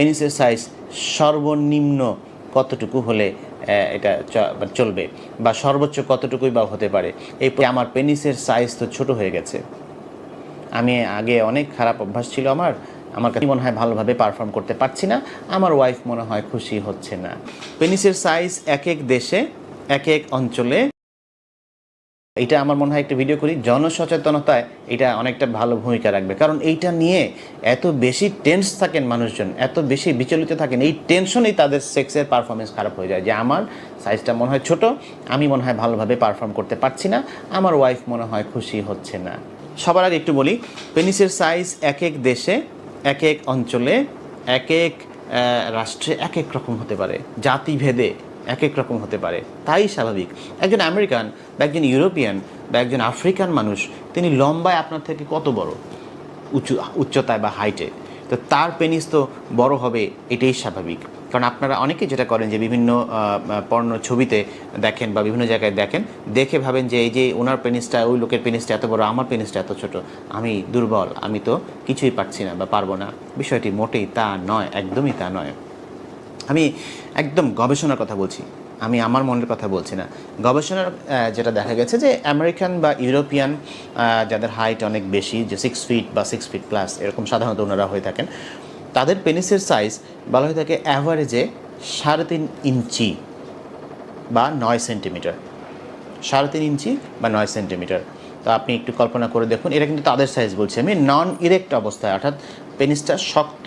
পেনিসের size সর্বনিম্ন কতটুকু হলে এটা চলবে? বা সর্বোচ্চ কতটুকুই বা হতে পারে? এই আমার পেনিসের সাইজ তো ছোট হয়ে গেছে। আমি আগে অনেক খারাপ অভ্যাস ছিল আমার। আমার কাছে মনে হয় ভালোভাবে পারফর্ম করতে পারছি না। আমার ওয়াইফ মনে হয় খুশি হচ্ছে না। পেনিসের সাইজ এক এক দেশে, এক এক অঞ্চলে এটা আমার মনে হয় একটা ভিডিও করি। জনসচেতনতায় এটা অনেকটা ভালো ভূমিকা রাখবে। কারণ এইটা নিয়ে এত বেশি টেন্স থাকেন মানুষজন, এত বেশি বিচলিত থাকেন, এই টেনশনেই তাদের সেক্সের পারফরমেন্স খারাপ হয়ে যায়। যে আমার সাইজটা মনে হয় ছোট, আমি মনে হয় ভালোভাবে পারফর্ম করতে পারছি না, আমার ওয়াইফ মনে হয় খুশি হচ্ছে না। সবার আগে একটু বলি পেনিসের সাইজ এক এক দেশে, এক এক অঞ্চলে, এক এক রাষ্ট্রে এক এক রকম হতে পারে। জাতিভেদে এক এক রকম হতে পারে। তাই স্বাভাবিক। একজন আমেরিকান বা একজন ইউরোপিয়ান বা একজন আফ্রিকান মানুষ, তিনি লম্বায় আপনার থেকে কত বড়? উঁচু, উচ্চতায় বা হাইটে। তো তার পেনিস তো বড় হবে, এটাই স্বাভাবিক। কারণ আপনারা অনেকে যেটা করেন যে বিভিন্ন পর্ণ ছবিতে দেখেন বা বিভিন্ন জায়গায় দেখেন, দেখে ভাবেন যে এই যে ওনার পেনিসটা, ওই লোকের পেনিসটা এত বড়, আমার পেনিসটা এত ছোট, আমি দুর্বল, আমি তো কিছুই পারছি না বা পারব না। বিষয়টি মোটেই তা নয়, একদমই তা নয়। আমি একদম গবেষণার কথা বলছি। আমি আমার মনের কথা বলছি না। গবেষণার যেটা দেখা গেছে যে আমেরিকান বা ইউরোপিয়ান যাদের হাইট অনেক বেশি, যে সিক্স ফিট বা সিক্স ফিট প্লাস এরকম সাধারণত ওনারা হয়ে থাকেন, তাদের পেনিসের সাইজ বলা হয়ে থাকে অ্যাভারেজে সাড়ে তিন ইঞ্চি বা নয় সেন্টিমিটার সাড়ে তিন ইঞ্চি বা নয় সেন্টিমিটার তো আপনি একটু কল্পনা করে দেখুন, এটা কিন্তু তাদের সাইজ বলছি আমি। নন ইরেক্ট অবস্থায়, অর্থাৎ পেনিসটা শক্ত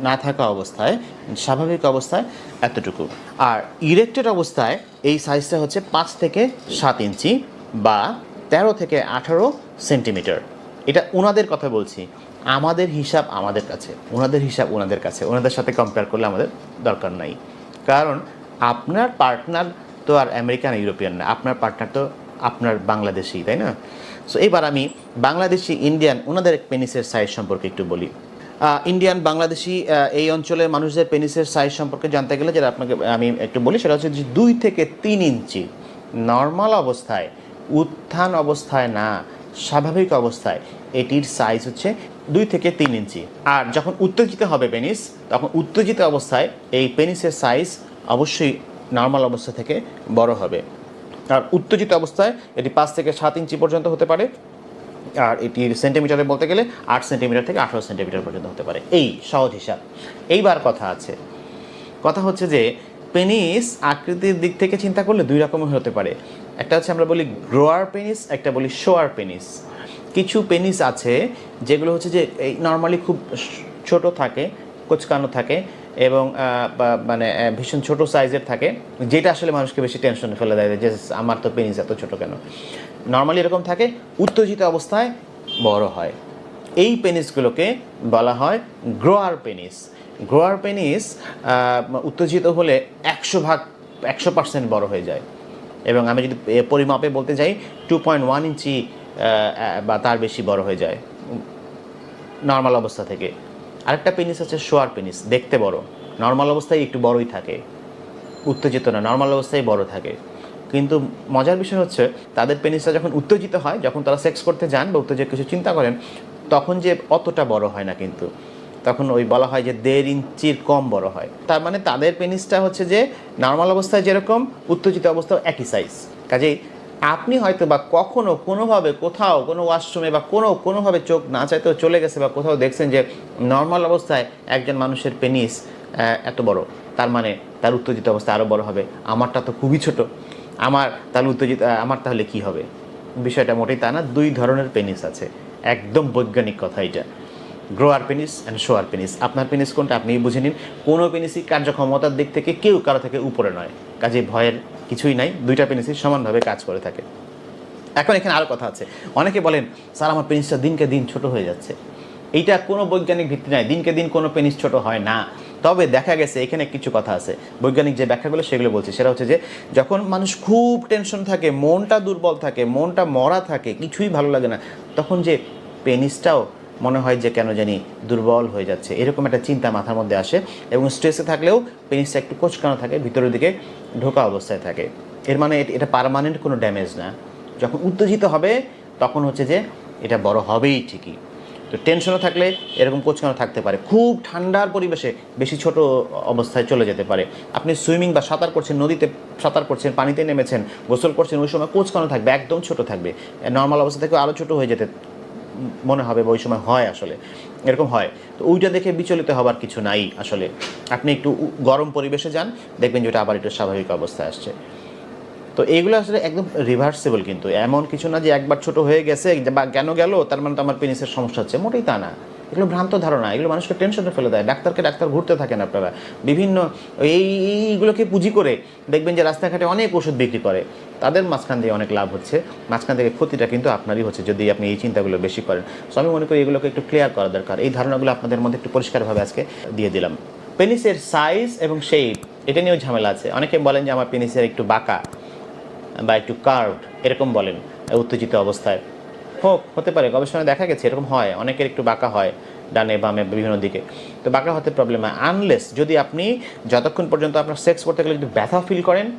না থাকা অবস্থায়, স্বাভাবিক অবস্থায় এতটুকু। আর ইরেক্টেড অবস্থায় এই সাইজটা হচ্ছে পাঁচ থেকে সাত ইঞ্চি বা তেরো থেকে আঠারো সেন্টিমিটার। এটা ওনাদের কথা বলছি। আমাদের হিসাব আমাদের কাছে। ওনাদের হিসাব ওনাদের কাছে। ওনাদের সাথে কম্পেয়ার করলে আমাদের দরকার নাই। কারণ আপনার পার্টনার তো আর আমেরিকান, ইউরোপিয়ান না। আপনার পার্টনার তো আপনার বাংলাদেশি, তাই না? সো এবার আমি বাংলাদেশি, ইন্ডিয়ান ওনাদের পেনিসের সাইজ সম্পর্কে একটু বলি। ইন্ডিয়ান, বাংলাদেশি এই অঞ্চলের মানুষদের পেনিসের সাইজ সম্পর্কে জানতে গেলে যেটা আপনাকে, আমি একটু বলি, সেটা হচ্ছে দুই থেকে তিন ইঞ্চি। নর্মাল অবস্থায়, উত্থান অবস্থায় না, স্বাভাবিক অবস্থায়, এটির সাইজ হচ্ছে দুই থেকে তিন ইঞ্চি। আর যখন উত্তেজিত হবে পেনিস, তখন উত্তেজিত অবস্থায় এই পেনিসের সাইজ অবশ্যই নর্মাল অবস্থা থেকে বড় হবে। আর উত্তেজিত অবস্থায় এটি পাঁচ থেকে সাত ইঞ্চি পর্যন্ত হতে পারে। আর এটির সেন্টিমিটারে বলতে গেলে আট সেন্টিমিটার থেকে আঠারো সেন্টিমিটার পর্যন্ত হতে পারে। এই সহজ হিসাব। এইবার কথা আছে। কথা হচ্ছে যে পেনিস আকৃতির দিক থেকে চিন্তা করলে দুই রকমের হতে পারে। একটা হচ্ছে আমরা বলি গ্রোয়ার পেনিস একটা বলি শোয়ার পেনিস কিছু পেনিস আছে যেগুলো হচ্ছে যে, এই নর্মালি খুব ছোট থাকে, কোচকানো থাকে এবং মানে ভীষণ ছোট সাইজের থাকে। যেটা আসলে মানুষকে বেশি টেনশনে ফেলে দেয় যে, আমার তো পেনিস এত ছোট কেন? নর্মালি এরকম থাকে, উত্তেজিত অবস্থায় বড় হয়। এই পেনিসগুলোকে বলা হয় গ্রোয়ার পেনিস গ্রোয়ার পেনিস উত্তেজিত হলে একশো ভাগ, একশো পার্সেন্ট বড় হয়ে যায়। এবং আমি যদি পরিমাপে বলতে যাই টু পয়েন্ট ওয়ান ইঞ্চি বা তার বেশি বড় হয়ে যায়। নর্মাল অবস্থা থেকে। আরেকটা পেনিস আছে শোয়ার পেনিস দেখতে বড়। নর্মাল অবস্থায় একটু বড়ই থাকে। উত্তেজিত না নর্মাল অবস্থায় বড় থাকে। কিন্তু মজার বিষয় হচ্ছে, তাদের পেনিসটা যখন উত্তেজিত হয়, যখন তারা সেক্স করতে যান বা উত্তেজিত কিছু চিন্তা করেন, তখন যে অতটা বড় হয় না কিন্তু। তখন ওই বলা হয় যে দেড় ইঞ্চির কম বড় হয়। তার মানে তাদের পেনিসটা হচ্ছে যে নর্মাল অবস্থায় যেরকম, উত্তেজিত অবস্থাও একই সাইজ কাজেই আপনি হয়তো বা কখনো কোনোভাবে কোথাও কোনো ওয়াশরুমে বা কোনো, কোনোভাবে চোখ না চাইতেও চলে গেছে বা কোথাও দেখছেন যে নর্মাল অবস্থায় একজন মানুষের পেনিস এত বড়। তার মানে তার উত্তেজিত অবস্থা আরও বড় হবে। আমারটা তো খুবই ছোট। আমার তাহলে উত্তেজিত আমার তাহলে কি হবে? বিষয়টা মোটেই তা না, দুই ধরনের পেনিস আছে। একদম বৈজ্ঞানিক কথা এটা। Grower penis and shower penis আপনার পেনিস কোনটা আপনিই বুঝে নিন। কোনো পেনিসই কার্যক্ষমতার দিক থেকে কেউ কারও থেকে উপরে নয়। কাজে ভয়ের কিছুই নাই, দুইটা পেনিসই সমানভাবে কাজ করে থাকে। এখন এখানে আরও কথা আছে। অনেকে বলেন, স্যার, আমার পেনিসটা দিনকে দিন ছোট হয়ে যাচ্ছে। এইটা কোনো বৈজ্ঞানিক ভিত্তি নাই। দিনকে দিন কোনো পেনিস ছোট হয় না। তবে দেখা গেছে এখানে কিছু কথা আছে। বৈজ্ঞানিক যে ব্যাখ্যাগুলো, সেগুলো বলছি। সেটা হচ্ছে যে, যখন মানুষ খুব টেনশন থাকে, মনটা দুর্বল থাকে, মনটা মরা থাকে, কিছুই ভালো লাগে না, তখন যে পেনিসটাও মনে হয় যে কেন জানি দুর্বল হয়ে যাচ্ছে। এরকম একটা চিন্তা মাথার মধ্যে আসে এবং স্ট্রেসে থাকলেও পেনিসটা একটু কোচকানো থাকে, ভিতরের দিকে ঢোকা অবস্থায় থাকে। এর মানে এট- পার্মানেন্ট কোনো ড্যামেজ না। যখন উত্তেজিত হবে, তখন হচ্ছে যে এটা বড় হবেই ঠিকই। তো টেনশনও থাকলে এরকম কোচকানো থাকতে পারে। খুব ঠান্ডার পরিবেশে বেশি ছোট অবস্থায় চলে যেতে পারে। আপনি সুইমিং বা সাঁতার করছেন, নদীতে সাঁতার করছেন, পানিতে নেমেছেন, গোসল করছেন, ওই সময় কোচকানো থাকবে, একদম ছোট থাকবে। নর্মাল অবস্থা থেকে আরও ছোট হয়ে যেতে মনে হবে বা ওই সময় হয় আসলে। এরকম হয়। তো ওইটা দেখে বিচলিত হবার কিছু নাই আসলে। আপনি একটু গরম পরিবেশে যান, দেখবেন যে ওটা আবার একটু স্বাভাবিক অবস্থায় আসছে। তো এইগুলো আসলে একদম রিভার্সেবল কিন্তু। এমন কিছু না যে একবার ছোট হয়ে গেছে, বা কেন গেল, তার মানে তো আমার পেনিসের সমস্যা হচ্ছে। মোটেই তা না। এগুলো ভ্রান্ত ধারণা। এগুলো মানুষকে টেনশনে ফেলে দেয়। ডাক্তারকে ডাক্তার ঘুরতে থাকেন আপনারা। বিভিন্ন এই, এইগুলোকে পুঁজি করে দেখবেন যে রাস্তাঘাটে অনেক ওষুধ বিক্রি করে। তাদের মাঝখান দিয়ে অনেক লাভ হচ্ছে। মাঝখান থেকে ক্ষতিটা কিন্তু আপনারই হচ্ছে, যদি আপনি এই চিন্তাগুলো বেশি করেন। সো আমি মনে করি এগুলোকে একটু ক্লিয়ার করা দরকার। এই ধারণাগুলো আপনাদের মধ্যে একটু পরিষ্কারভাবে আজকে দিয়ে দিলাম। পেনিসের সাইজ এবং শেপ এটা নিয়েও ঝামেলা আছে। অনেকে বলেন যে আমার পেনিসের একটু বাঁকা। বা একটু কার্ভড এরকম বলেন, উত্তেজিত অবস্থায়। হোক, হতে পারে, গবেষণায় দেখা গেছে, এরকম হয়, অনেকের একটু বাঁকা হয়, ডানে বামে বিভিন্ন দিকে। তো বাঁকা হতে প্রবলেম হয় আনলেস যদি আপনি যতক্ষণ পর্যন্ত আপনার সেক্স করতে গেলে যদি ব্যথা ফিল করেন,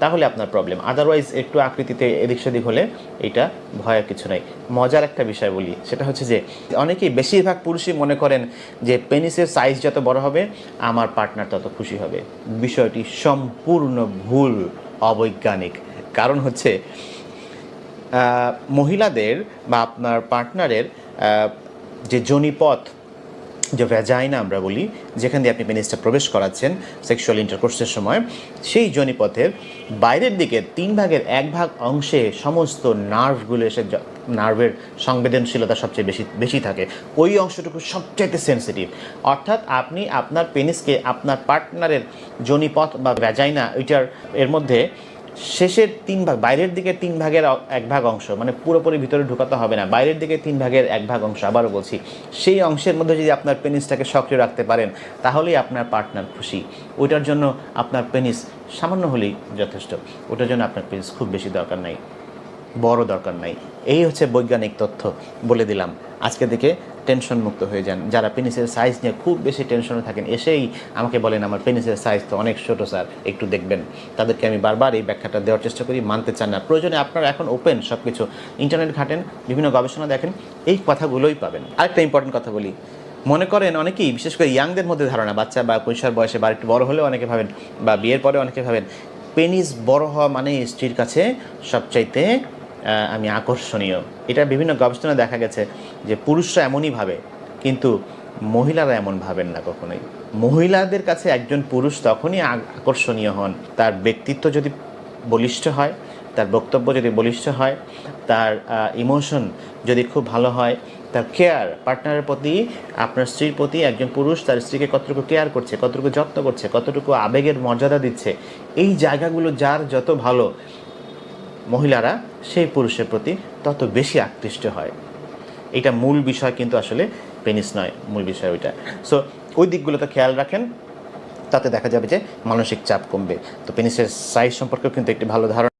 তাহলে আপনার প্রবলেম আদারওয়াইজ একটু আকৃতিতে এদিক সেদিক হলে এটা ভয়ের কিছু নাই। মজার একটা বিষয় বলি, সেটা হচ্ছে যে, অনেকেই বেশিরভাগ পুরুষই মনে করেন যে পেনিসের সাইজ যত বড় হবে, আমার পার্টনার তত খুশি হবে। বিষয়টি সম্পূর্ণ ভুল, অবৈজ্ঞানিক। কারণ হচ্ছে মহিলাদের বা আপনার পার্টনারের যে জনিপথ যে ভ্যাজাইনা আমরা বলি, যেখান দিয়ে আপনি পেনিসটা প্রবেশ করাচ্ছেন সেক্সুয়াল ইন্টারকোর্সের সময়, সেই জনিপথের বাইরের দিকে তিন ভাগের এক ভাগ অংশে সমস্ত নার্ভগুলো এসে নার্ভের সংবেদনশীলতা সবচেয়ে বেশি বেশি থাকে। ওই অংশটুকু সবচাইতে সেন্সিটিভ অর্থাৎ আপনি আপনার পেনিসকে আপনার পার্টনারের জনিপথ বা ভ্যাজাইনা ওইটার এর মধ্যে শেষের তিন ভাগ, বাইরের দিকে তিন ভাগের এক ভাগ অংশ মানে পুরোপুরি ভিতরে ঢুকাতে হবে না, বাইরের দিকে তিন ভাগের এক ভাগ অংশ, আবারও বলছি, সেই অংশের মধ্যে যদি আপনার পেনিসটাকে সক্রিয় রাখতে পারেন, তাহলেই আপনার পার্টনার খুশি। ওইটার জন্য আপনার পেনিস সামান্য হলেই যথেষ্ট, ওটার জন্য আপনার পেনিস খুব বেশি দরকার নাই, বড় দরকার নাই। এই হচ্ছে বৈজ্ঞানিক তথ্য বলে দিলাম। আজকে থেকে টেনশন মুক্ত হয়ে যান। যারা পেনিসের সাইজ নিয়ে খুব বেশি টেনশনে থাকেন, এসেই আমাকে বলেন, আমার পেনিসের সাইজ তো অনেক ছোটো, স্যার, একটু দেখবেন। তাদেরকে আমি বারবার এই ব্যাখ্যাটা দেওয়ার চেষ্টা করি, মানতে চান না। প্রয়োজনে আপনারা এখন ওপেন সব কিছু ইন্টারনেট ঘাটেন, বিভিন্ন গবেষণা দেখেন, এই কথাগুলোই পাবেন। আরেকটা ইম্পর্টেন্ট কথা বলি। মনে করেন অনেকেই, বিশেষ করে ইয়াংদের মধ্যে ধারণা, বাচ্চা বা কৈশোর বয়সে বা একটু বড় হলেও অনেকে ভাবেন, বা বিয়ের পরে অনেকে ভাবেন পেনিস বড় হওয়া মানে স্ত্রীর কাছে সবচাইতে আমি আকর্ষণীয়। এটা বিভিন্ন গবেষণা দেখা গেছে। যে পুরুষরা এমনই ভাবে, কিন্তু মহিলারা এমন ভাবেন না কখনোই। মহিলাদের কাছে একজন পুরুষ তখনই আকর্ষণীয় হন। তার ব্যক্তিত্ব যদি বলিষ্ঠ হয়, তার বক্তব্য যদি বলিষ্ঠ হয়, তার ইমোশন যদি খুব ভালো হয়, তার কেয়ার পার্টনারের প্রতি, আপনার স্ত্রীর প্রতি একজন পুরুষ তার স্ত্রীকে কতটুকু কেয়ার করছে, কতটুকু যত্ন করছে, কতটুকু আবেগের মর্যাদা দিচ্ছে, এই জায়গাগুলো যার যত ভালো মহিলারা, সেই পুরুষের প্রতি তত বেশি আকৃষ্ট হয়। এটা মূল বিষয় কিন্তু আসলে পেনিস নয়, মূল বিষয় ওইটা। সো ওই দিকগুলোতে খেয়াল রাখেন, তাতে দেখা যাবে যে মানসিক চাপ কমবে। তো পেনিসের সাইজ সম্পর্কেও কিন্তু একটি ভালো ধারণা।